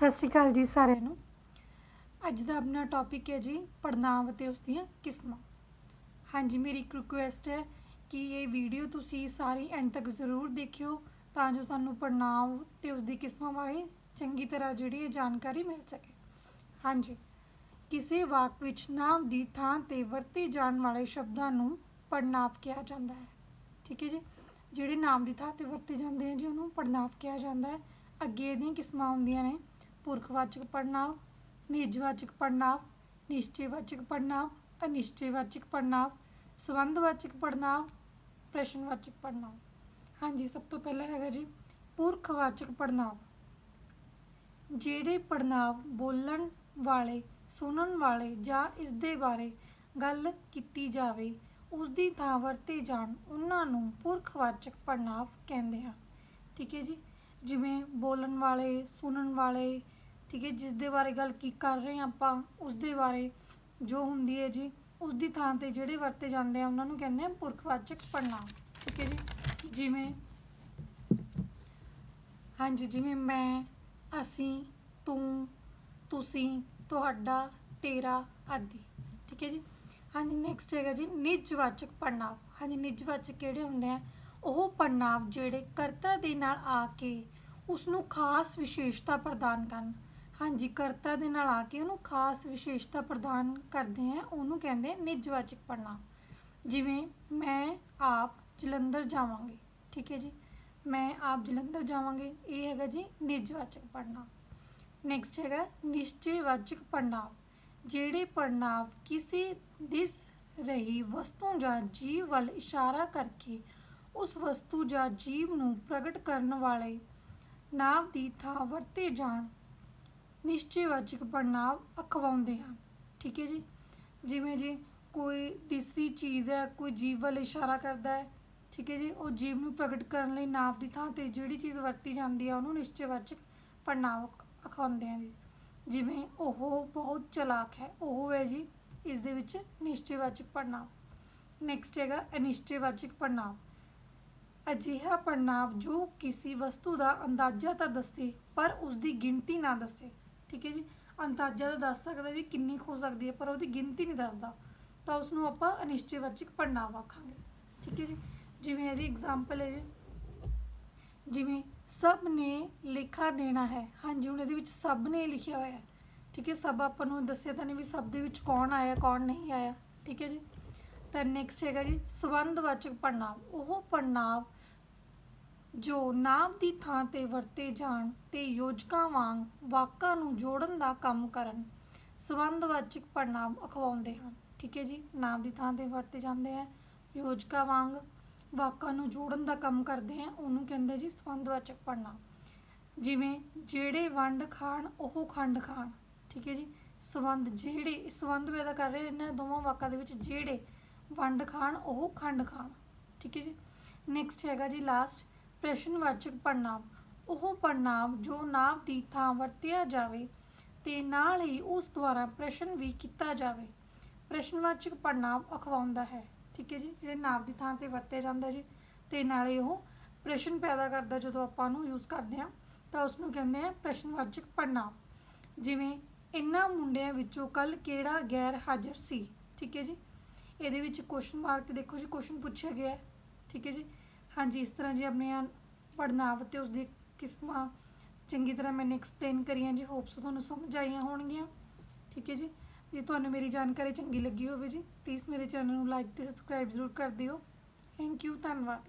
ਸਤਿ ਸ਼੍ਰੀ ਅਕਾਲ ਜੀ ਸਾਰਿਆਂ ਨੂੰ। ਅੱਜ ਦਾ ਆਪਣਾ ਟੌਪਿਕ ਹੈ ਜੀ ਪੜਨਾਂਵ ਅਤੇ ਉਸ ਦੀਆਂ ਕਿਸਮਾਂ। ਹਾਂਜੀ, ਮੇਰੀ ਇੱਕ ਰਿਕੁਐਸਟ ਹੈ ਕਿ ਇਹ ਵੀਡੀਓ ਤੁਸੀਂ ਸਾਰੀ ਐਂਡ ਤੱਕ ਜ਼ਰੂਰ ਦੇਖਿਓ ਤਾਂ ਜੋ ਤੁਹਾਨੂੰ ਪੜਨਾਂਵ ਤੇ ਉਸ ਦੀ ਕਿਸਮਾਂ ਬਾਰੇ ਚੰਗੀ ਤਰ੍ਹਾਂ ਜਿਹੜੀ ਹੈ ਜਾਣਕਾਰੀ ਮਿਲ ਸਕੇ। ਹਾਂਜੀ, ਕਿਸੇ ਵਾਕ ਵਿੱਚ ਨਾਮ ਦੀ ਥਾਂ ਤੇ ਵਰਤੇ ਜਾਣ ਵਾਲੇ ਸ਼ਬਦਾਂ ਨੂੰ ਪੜਨਾਂਵ ਕਿਹਾ ਜਾਂਦਾ ਹੈ। ਠੀਕ ਹੈ ਜੀ? ਜਿਹੜੇ ਨਾਮ ਦੀ ਥਾਂ ਤੇ ਵਰਤੇ ਜਾਂਦੇ ਆ ਜੀ, ਉਹਨੂੰ ਪੜਨਾਂਵ ਕਿਹਾ ਜਾਂਦਾ ਹੈ। ਅੱਗੇ ਇਹਦੀਆਂ ਕਿਸਮਾਂ ਹੁੰਦੀਆਂ ਨੇ। ਪੁਰਖਵਾਚਕ ਪੜਨਾਂਵ ਨਿਜਵਾਚਕ ਪੜਨਾਂਵ ਨਿਸ਼ਚੈਵਾਚਕ ਪੜਨਾਂਵ ਅਨਿਸ਼ਚੈਵਾਚਕ ਪੜਨਾਂਵ ਸੰਬੰਧਵਾਚਕ ਪੜਨਾਂਵ ਪ੍ਰਸ਼ਨਵਾਚਕ ਪੜਨਾਂਵ ਹਾਂਜੀ, ਸਭ ਤੋਂ ਪਹਿਲਾਂ ਹੈਗਾ ਜੀ, ਪੁਰਖਵਾਚਕ ਪੜਨਾਂਵ ਜਿਹੜੇ ਪੜਨਾਂਵ ਬੋਲਣ ਵਾਲੇ, ਸੁਣਨ ਵਾਲੇ ਜਾਂ ਇਸ ਦੇ ਬਾਰੇ ਗੱਲ ਕੀਤੀ ਜਾਵੇ ਉਸ ਦੀ ਥਾਂ ਵਰਤੇ ਜਾਣ, ਉਹਨਾਂ ਨੂੰ ਪੁਰਖਵਾਚਕ ਪੜਨਾਂਵ ਕਹਿੰਦੇ ਆ। ਠੀਕ ਹੈ ਜੀ? ਜਿਵੇਂ ਬੋਲਣ ਵਾਲੇ, ਸੁਣਨ ਵਾਲੇ, ਠੀਕ ਹੈ ਜਿਸ ਦੇ ਬਾਰੇ ਗੱਲ ਕੀ ਕਰ ਰਹੇ ਹਾਂ ਆਪਾਂ ਉਸ ਦੇ ਬਾਰੇ ਜੋ ਹੁੰਦੀ ਹੈ ਜੀ ਉਸ ਦੀ ਥਾਂ ਤੇ ਜਿਹੜੇ ਵਰਤੇ ਜਾਂਦੇ ਆ, ਉਹਨਾਂ ਨੂੰ ਕਹਿੰਦੇ ਆ ਪੁਰਖਵਾਚਕ ਪੜਨਾਂਵ ਠੀਕ ਹੈ ਜੀ? ਜਿਵੇਂ, ਹਾਂਜੀ, ਜਿਵੇਂ ਮੈਂ, ਅਸੀਂ, ਤੂੰ, ਤੁਸੀਂ, ਤੁਹਾਡਾ, ਤੇਰਾ ਆਦਿ, ਠੀਕ ਹੈ ਜੀ? ਹਾਂਜੀ ਨੈਕਸਟ ਹੈਗਾ ਜੀ, ਨਿਜਵਾਚਕ ਪੜਨਾਂਵ ਹਾਂਜੀ, ਨਿਜਵਾਚਕ ਕਿਹੜੇ ਹੁੰਦੇ ਆ? ਉਹ ਪੜਨਾਂਵ ਜਿਹੜੇ ਕਰਤਾ ਦੇ ਨਾਲ ਆ ਕੇ ਉਸ ਨੂੰ ਖਾਸ ਵਿਸ਼ੇਸ਼ਤਾ ਪ੍ਰਦਾਨ ਕਰਨ। ਹਾਂਜੀ, ਕਰਤਾ ਦੇ ਨਾਲ ਆ ਕੇ ਉਹਨੂੰ ਖਾਸ ਵਿਸ਼ੇਸ਼ਤਾ ਪ੍ਰਦਾਨ ਕਰਦੇ ਆ, ਉਹਨੂੰ ਕਹਿੰਦੇ ਆ ਨਿਜਵਾਚਕ ਪੜਨਾਂਵ ਜਿਵੇਂ, ਮੈਂ ਆਪ ਜਲੰਧਰ ਜਾਵਾਂਗੇ, ਠੀਕ ਹੈ ਜੀ? ਮੈਂ ਆਪ ਜਲੰਧਰ ਜਾਵਾਂਗੇ, ਇਹ ਹੈਗਾ ਜੀ ਨਿਜਵਾਚਕ ਪੜਨਾਂਵ ਨੈਕਸਟ ਹੈਗਾ ਨਿਸ਼ਚੈਵਾਚਕ ਪੜਨਾਂਵ ਜਿਹੜੇ ਪੜਨਾਵ ਕਿਸੇ ਦਿਸ ਰਹੀ ਵਸਤੂ ਜਾਂ ਜੀਵ ਵੱਲ ਇਸ਼ਾਰਾ ਕਰਕੇ ਉਸ ਵਸਤੂ ਜਾਂ ਜੀਵ ਨੂੰ ਪ੍ਰਗਟ ਕਰਨ ਵਾਲੇ ਨਾਮ ਦੀ ਥਾਂ ਵਰਤੇ ਜਾਣ। ਨਿਸ਼ਚੈਵਾਚਕ ਪੜਨਾਂਵ ਅਖਵਾਉਂਦੇ ਹਨ। ਠੀਕ ਹੈ ਜੀ? ਜਿਵੇਂ ਜੀ, ਕੋਈ ਤੀਸਰੀ ਚੀਜ਼ ਹੈ, ਕੋਈ ਜੀਵ ਵੱਲ ਇਸ਼ਾਰਾ ਕਰਦਾ ਹੈ, ਠੀਕ ਹੈ ਜੀ? ਉਹ ਜੀਵ ਨੂੰ ਪ੍ਰਗਟ ਕਰਨ ਲਈ ਨਾਮ ਦੀ ਥਾਂ ਤੇ ਜਿਹੜੀ ਚੀਜ਼ ਵਰਤੀ ਜਾਂਦੀ ਹੈ, ਉਹਨੂੰ ਨਿਸ਼ਚੈਵਾਚਕ ਪੜਨਾਂਵ ਅਖਵਾਉਂਦੇ ਆ ਜੀ। ਜਿਵੇਂ ਉਹ ਬਹੁਤ ਚਲਾਕ ਹੈ, ਉਹ ਹੈ ਜੀ, ਇਸ ਦੇ ਵਿੱਚ ਨਿਸ਼ਚੈਵਾਚਕ ਪੜਨਾਂਵ ਨੈਕਸਟ ਹੈਗਾ ਅਨਿਸ਼ਚੈਵਾਚਕ ਪੜਨਾਂਵ ਅਜਿਹਾ ਪੜਨਾਂਵ ਜੋ ਕਿਸੇ ਵਸਤੂ ਦਾ ਅੰਦਾਜ਼ਾ ਤਾਂ ਦੱਸੇ, ਪਰ ਉਸ ਦੀ ਗਿਣਤੀ ਨਾ ਦੱਸੇ। ਠੀਕ ਹੈ ਜੀ? ਅੰਦਾਜ਼ਾ ਤਾਂ ਦੱਸ ਸਕਦਾ ਵੀ ਕਿੰਨੀ ਕੁ ਹੋ ਸਕਦੀ ਹੈ, ਪਰ ਉਹਦੀ ਗਿਣਤੀ ਨਹੀਂ ਦੱਸਦਾ। ਤਾਂ ਉਸ ਨੂੰ ਆਪਾਂ ਅਨਿਸ਼ਚੈਵਾਚਕ ਪੜਨਾਂਵ ਆਖਾਂਗੇ। ਠੀਕ ਹੈ ਜੀ? ਜਿਵੇਂ ਇਹਦੀ ਐਗਜ਼ਾਮਪਲ ਹੈ ਜੀ। ਜਿਵੇਂ, ਸਭ ਨੇ ਲਿਖਾ ਦੇਣਾ ਹੈ। ਹਾਂਜੀ, ਹੁਣ ਇਹਦੇ ਵਿੱਚ ਸਭ ਨੇ ਲਿਖਿਆ ਹੋਇਆ ਹੈ। ਠੀਕ ਹੈ? ਸਭ ਆਪਾਂ ਨੂੰ ਦੱਸਿਆ ਤਾਂ ਨਹੀਂ ਵੀ ਸਭ ਦੇ ਵਿੱਚ ਕੌਣ ਆਇਆ, ਕੌਣ ਨਹੀਂ ਆਇਆ। ਠੀਕ ਹੈ ਜੀ? ਤਾਂ ਨੈਕਸਟ ਹੈਗਾ ਜੀ, ਸੰਬੰਧਵਾਚਕ ਪੜਨਾਂਵ ਉਹ ਪੜਨਾਂਵ ਜੋ ਨਾਮ ਦੀ ਥਾਂ ਤੇ ਵਰਤੇ ਜਾਣ ਤੇ ਯੋਜਕਾਂ ਵਾਂਗ ਵਾਕਾਂ ਨੂੰ ਜੋੜਨ ਦਾ ਕੰਮ ਕਰਨ, ਸੰਬੰਧਵਾਚਕ ਪੜਨਾਂਵ ਅਖਵਾਉਂਦੇ ਹਨ। ਠੀਕ ਹੈ ਜੀ, ਨਾਮ ਦੀ ਥਾਂ ਤੇ ਵਰਤੇ ਜਾਂਦੇ ਆ, ਯੋਜਕਾਂ ਵਾਂਗ ਵਾਕਾਂ ਨੂੰ ਜੋੜਨ ਦਾ ਕੰਮ ਕਰਦੇ ਆ, ਉਹਨੂੰ ਕਹਿੰਦੇ ਜੀ ਸੰਬੰਧਵਾਚਕ ਪੜਨਾਂਵ ਜਿਵੇਂ ਜਿਹੜੇ ਵੰਡ ਖਾਣ, ਉਹ ਖੰਡ ਖਾਣ। ਠੀਕ ਹੈ ਜੀ, ਸੰਬੰਧ ਜਿਹੜੇ, ਸੰਬੰਧ ਪੈਦਾ ਕਰ ਰਹੇ ਇਹਨਾਂ ਦੋਵਾਂ ਵਾਕਾਂ ਦੇ ਵਿੱਚ ਜਿਹੜੇ ਵੰਡ ਖਾਣ, ਉਹ ਖੰਡ ਖਾਣ। ਠੀਕ ਹੈ ਜੀ? ਨੈਕਸਟ ਹੈਗਾ ਜੀ ਲਾਸਟ ਪ੍ਰਸ਼ਨਵਾਚਕ ਪੜਨਾਂਵ ਉਹ ਪੜਨਾਂਵ ਜੋ ਨਾਮ ਦੀ ਥਾਂ ਵਰਤਿਆ ਜਾਵੇ ਤੇ ਨਾਲ ਹੀ ਉਸ ਦੁਆਰਾ ਪ੍ਰਸ਼ਨ ਵੀ ਕੀਤਾ ਜਾਵੇ। ਪ੍ਰਸ਼ਨਵਾਚਕ ਪੜਨਾਂਵ ਅਖਵਾਉਂਦਾ ਹੈ। ਠੀਕ ਹੈ ਜੀ? ਜਿਹੜੇ ਨਾਮ ਦੀ ਥਾਂ ਤੇ ਵਰਤਿਆ ਜਾਂਦਾ ਜੀ। ਤੇ ਨਾਲੇ ਉਹ ਪ੍ਰਸ਼ਨ ਪੈਦਾ ਕਰਦਾ ਜਦੋਂ ਆਪਾਂ ਉਹਨੂੰ ਯੂਜ਼ ਕਰਦੇ ਹਾਂ, ਤਾਂ ਉਸ ਨੂੰ ਕਹਿੰਦੇ ਆ ਪ੍ਰਸ਼ਨਵਾਚਕ ਪੜਨਾਂਵ ਜਿਵੇਂ, ਇਨ੍ਹਾਂ ਮੁੰਡਿਆਂ ਵਿੱਚੋਂ ਕੱਲ ਕਿਹੜਾ ਗੈਰ ਹਾਜ਼ਰ ਸੀ? ਠੀਕ ਹੈ ਜੀ? ਇਹਦੇ ਵਿੱਚ ਕੁਐਸਚਨ ਮਾਰਕ ਦੇਖੋ ਜੀ ਕੁਐਸਚਨ ਪੁੱਛਿਆ ਗਿਆ ਠੀਕ ਹੈ ਜੀ? ਹਾਂਜੀ, ਇਸ ਤਰ੍ਹਾਂ ਜੀ ਆਪਣੀਆਂ ਪੜਨਾਂਵ ਤੇ ਉਸਦੀ ਕਿਸਮਾਂ ਚੰਗੀ ਤਰ੍ਹਾਂ ਮੈंने ਐਕਸਪਲੇਨ ਕਰੀਆਂ ਜੀ। ਹੋਪਸ ਤੁਹਾਨੂੰ ਸਮਝ ਆਈਆਂ ਹੋਣਗੀਆਂ। ਠੀਕ ਹੈ ਜੀ? ਜੇ ਤੁਹਾਨੂੰ ਮੇਰੀ ਜਾਣਕਾਰੀ ਚੰਗੀ ਲੱਗੀ ਹੋਵੇ ਜੀ ਪਲੀਜ਼ ਮੇਰੇ ਚੈਨਲ ਨੂੰ ਲਾਈਕ ਤੇ ਸਬਸਕ੍ਰਾਈਬ ਜ਼ਰੂਰ ਕਰ ਦਿਓ। ਥੈਂਕ ਯੂ ਧੰਨਵਾਦ।